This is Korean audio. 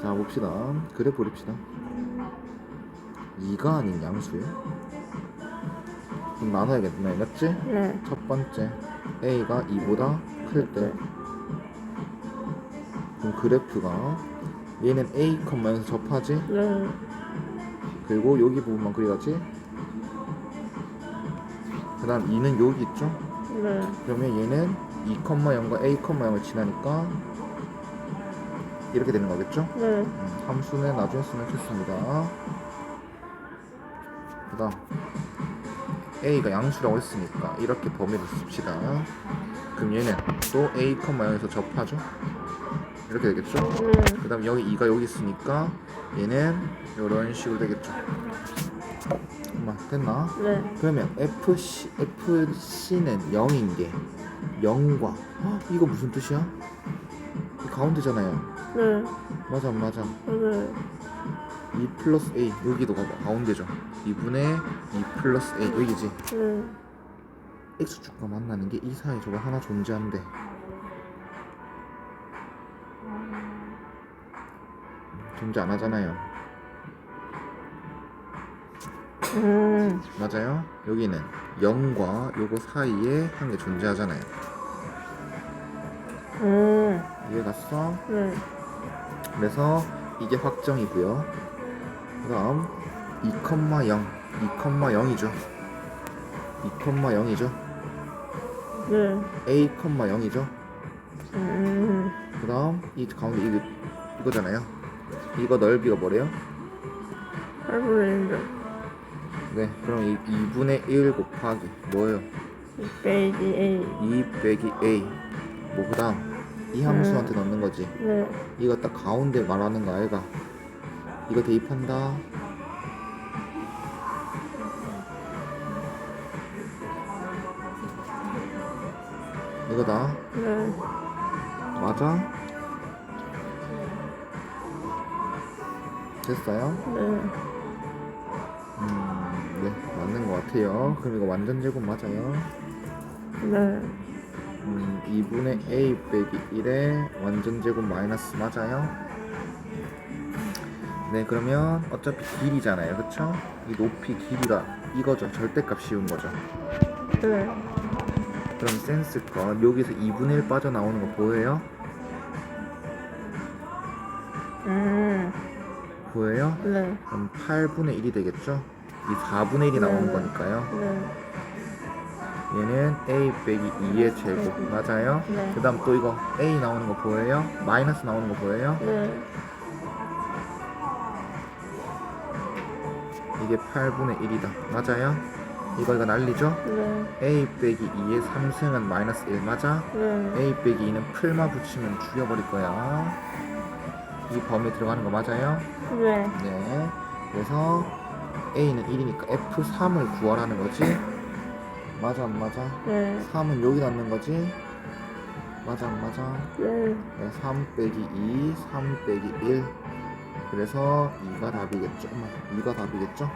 자 봅시다 그래프 그립시다 2가 아닌 양수요? 그럼 나눠야겠네 맞지? 네. 첫 번째 a가 2보다 클 때 그럼 그래프가 얘는 a, 에서 접하지? 네. 그리고 여기 부분만 그려야지 그 다음 2는 여기 있죠? 네. 그러면 얘는 2,0과 a, 0을 지나니까 이렇게 되는 거겠죠? 네. 음, 함수는 나중에 쓰면 좋습니다. 그 다음 a가 양수라고 했으니까 이렇게 범위를 씁시다. 그럼 얘는 또 a, 0에서 접하죠? 이렇게 되겠죠? 네. 그 다음 여기 2가 여기 있으니까 얘는 이런 식으로 되겠죠? 엄마 됐나? 네. 그러면 FC, FC는 0인 게 0과 헉, 이거 무슨 뜻이야? 이 가운데잖아요. 네. 맞아 안 맞아. 네. 2 플러스 A 여기도 가 가운데죠 2분의 2 플러스 A 여기지 네. X축과 만나는 게 이 사이에 저거 하나 존재한대 존재 안 하잖아요 음. 맞아요 여기는 0과 요거 사이에 한 개 존재하잖아요 음. 이해 갔어? 네. 그래서 이게 확정이고요 그 다음 2,0 2,0이죠 2,0이죠 네. A, 0이죠. 음. 그 다음 이 가운데 이거, 이거잖아요. 이거 넓이가 뭐래요? 8분의 1. 네, 그럼 이 2분의 1 곱하기 뭐예요? 빼기 A. 2 빼기 A. 뭐 그 다음 이 함수한테 넣는 거지. 네. 이거 딱 가운데 말하는 거 아이가? 이거 대입한다. 이거다. 네. 맞아? 됐어요? 네. 음, 네, 맞는 것 같아요. 그럼 이거 완전 제곱 맞아요? 네. 음, 2분의 a 빼기 1의 완전 제곱 마이너스 맞아요? 네, 그러면 어차피 길이잖아요, 그쵸? 이 높이 길이가 이거죠. 절대값 씌운 거죠. 네. 그럼 센스건 여기서 2분의 1 빠져나오는 거 보여요? 음. 보여요? 네. 그럼 8분의 1이 되겠죠? 이 4분의 1이 나오는 네. 거니까요. 네. 얘는 a 빼기 2의 제곱 맞아요? 네. 그 다음 또 이거 a 나오는 거 보여요? 마이너스 나오는 거 보여요? 네. 이게 8분의 1이다 맞아요? 이거 이거 난리죠? 네. a 빼기 2의 3승은 마이너스 1 맞아? 네. a 빼기 2는 풀마 붙이면 죽여버릴 거야 이 범위에 들어가는 거 맞아요? 네. 네 그래서 a는 1이니까 f3을 구하라는 거지? 맞아 안 맞아? 네. 3은 여기 넣는 거지? 맞아 안 맞아? 네. 네, 3 빼기 2, 3 빼기 1. 그래서 2가 답이겠죠? 엄마, 2가 답이겠죠?